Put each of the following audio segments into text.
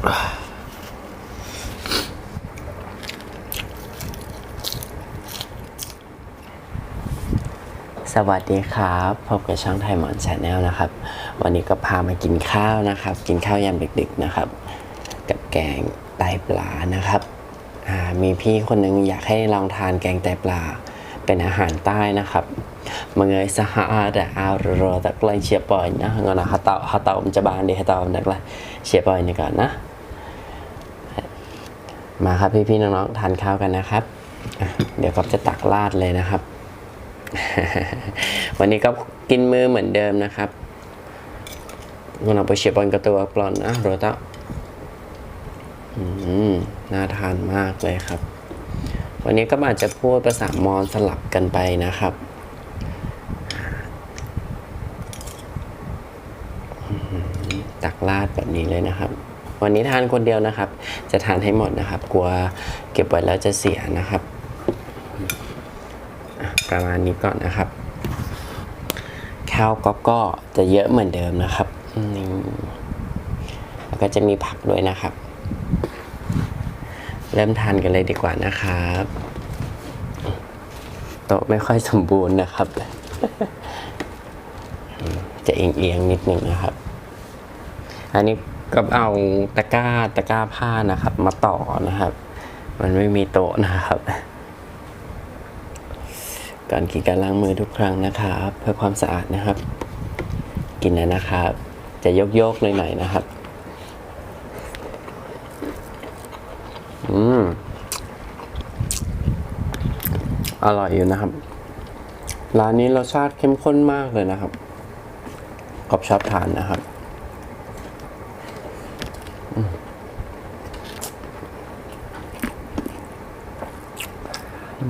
สวัสดีครับพบกับช่องไทยหมอนชาแนลนะครับ วันนี้ก็พามากินข้าวนะครับ กินข้าวยามดึกๆนะครับ กับแกงไตปลานะครับมีพี่คนหนึงอยากให้ลองทานแกงไตปลาเป็นอาหารใต้นะครับ mga isa ada aro tak lain siapa nya ngana hata hata um jaban di hata um dakla siapa ini ก่อนนะ มาครับพี่ๆน้องๆทานข้าวกันนะครับ เดี๋ยวก็จะตักราดเลยนะครับ วันนี้ก็กินมือเหมือนเดิมนะครับงั้นเอาไปเชียบอลกระตัวปลอนนะโรตะอืมน่าทานมากเลยครับ วันนี้ก็อาจจะพูดภาษามอญสลับกันไปนะครับตักราดแบบนี้เลยนะครับ วันนี้ทานคนเดียวนะครับ จะทานให้หมดนะครับ กลัวเก็บไว้แล้วจะเสียนะครับประมาณนี้ก่อนนะครับ ข้าวก็ก็จะเยอะเหมือนเดิมนะครับแล้วก็จะมีผักด้วยนะครับ เริ่มทานกันเลยดีกว่านะครับโต๊ะไม่ค่อยสมบูรณ์นะครับ จะเอียงๆนิดหนึ่งนะครับ อันนี้ ก็เอาตะกร้าตะกร้าผ้านะครับ มาต่อนะครับ มันไม่มีโต๊ะนะครับก่อนกินการล้างมือทุกครั้งนะครับ เพื่อความสะอาดนะครับ กินนะนะครับ จะยกโยกหน่อยๆนะครับ อืมอร่อยอยู่นะครับ ร้านนี้รสชาติเข้มข้นมากเลยนะครับขอบชอบทานนะครับ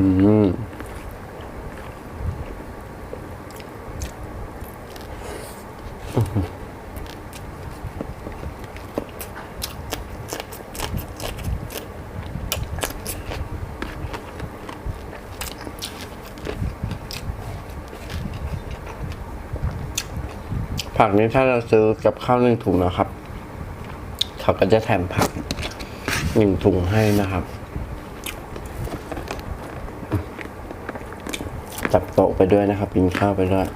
อืมผักนี้ถ้าเราซื้อกับข้าวหนึ่งถุงนะครับ เขาก็จะแถมผักหนึ่งถุงให้นะครับ จับโต๊ะไปด้วยนะครับกินข้าวไปด้วย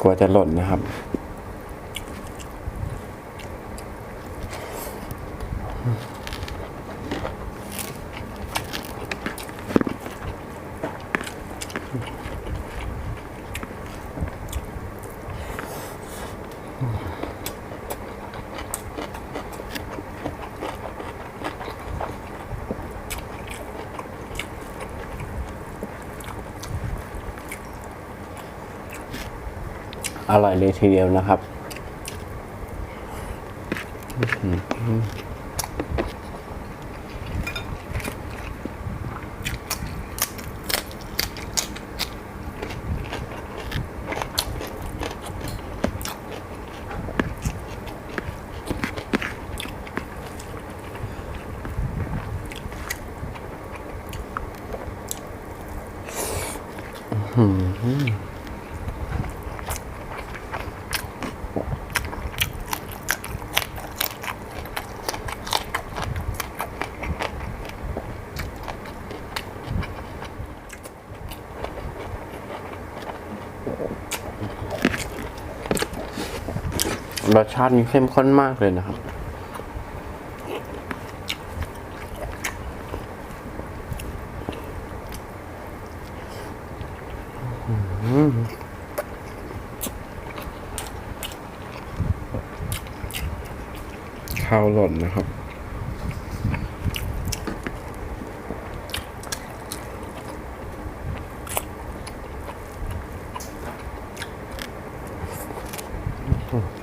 กลัวจะหล่นนะครับ อร่อยเลยทีเดียวนะครับ รสชาตินี้เข้มข้นมากเลยนะครับ ข้าวหล่นนะครับอ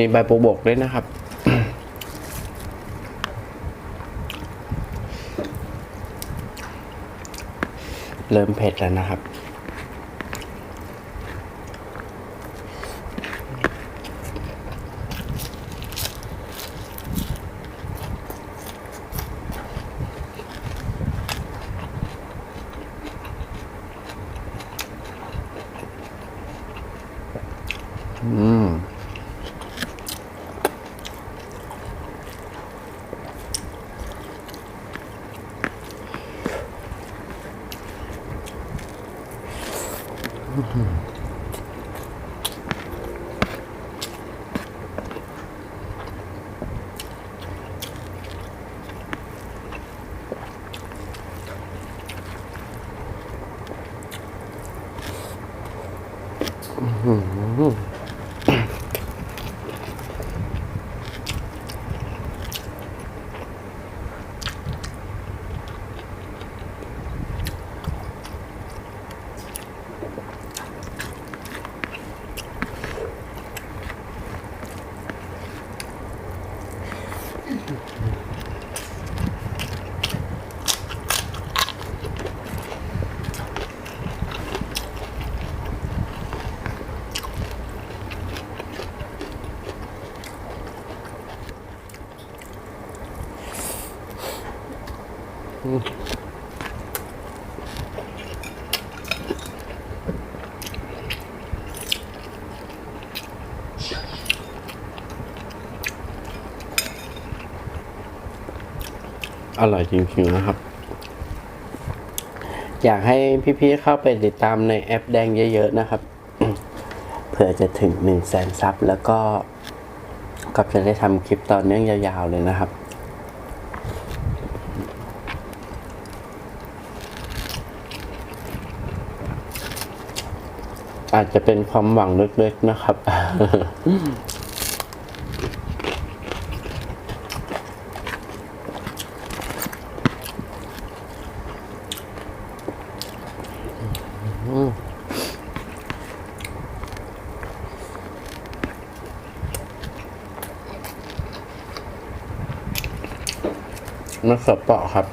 มีใบปูบกด้วยนะครับ เริ่มเผ็ดแล้วนะครับอืม อร่อยจริงๆนะครับ อยากให้พี่ๆเข้าไปติดตามในแอปแดงเยอะ ๆ นะครับเผื่อจะถึงหนึ่งแสนซับแล้วก็ก็จะได้ทำคลิปต่อเนื่องยาว ๆ เลยนะครับ อาจจะเป็นความหวังเล็กๆนะครับ มะเขือเปาะครับ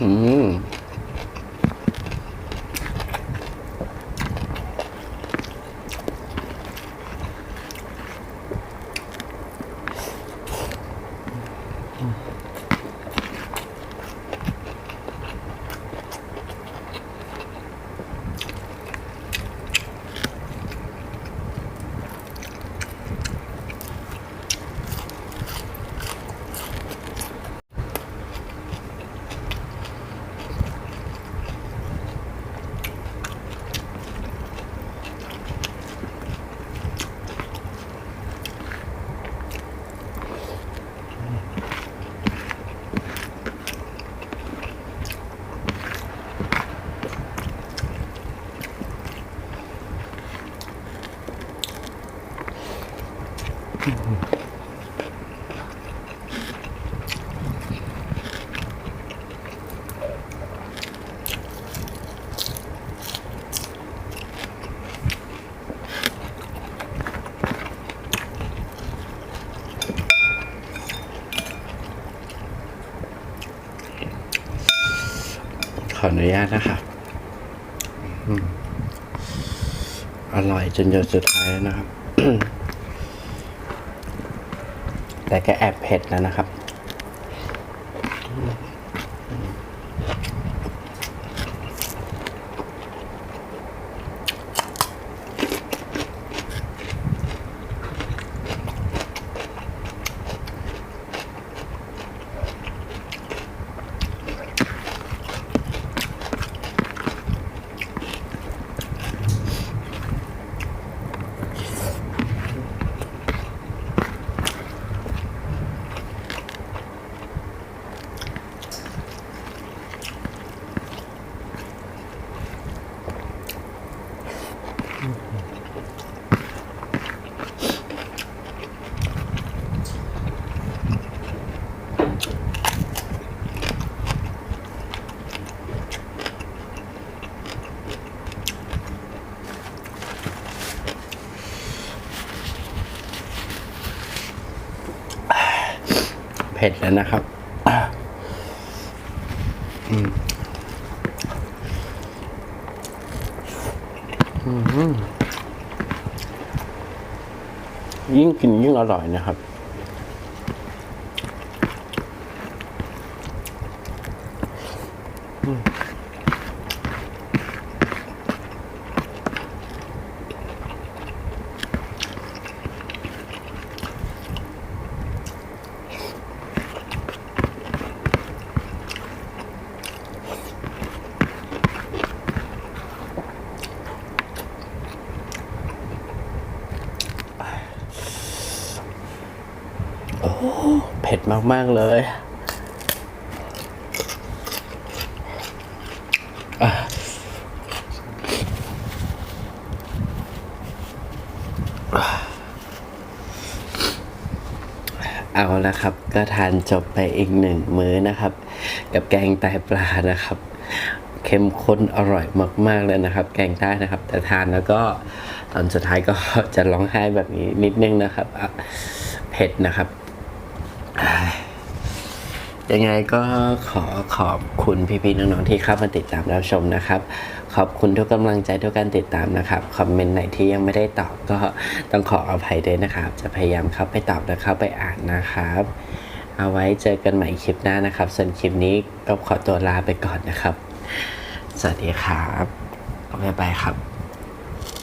อื ออนุญาตนะครับอร่อยจนหยดสุดท้ายนะครับ แต่ก็แอบเผ็ดแล้วนะครับ ผ็ดแล้วนะครับยิ่งกินยิ่งอร่อยนะครับ เผ็ ดมาก ๆ เลยเอาละครับ ก็ทานจบไปอีกหนึ่งมื้อนะครับ กับแกงไตปลานะครับ เข้มข้นอร่อยมาก ๆ เลยนะครับ แกงใต้นะครับ แต่ทานแล้วก็ตอนสุดท้ายก็จะร้องไห้แบบนี้นิดนึงนะครับ เผ็ดนะครับ ยังไงก็ขอขอบคุณพี่ๆน้องๆที่เข้ามาติดตามรับชมนะครับ ขอบคุณทุกกำลังใจทุกการติดตามนะครับคอมเมนต์ไหนที่ยังไม่ได้ตอบก็ต้องขออภัยด้วยนะครับ จะพยายามเข้าไปตอบและเข้าไปอ่านนะครับ เอาไว้เจอกันใหม่คลิปหน้านะครับ ส่วนคลิปนี้ก็ขอตัวลาไปก่อนนะครับ สวัสดีครับบ๊ายบายครับ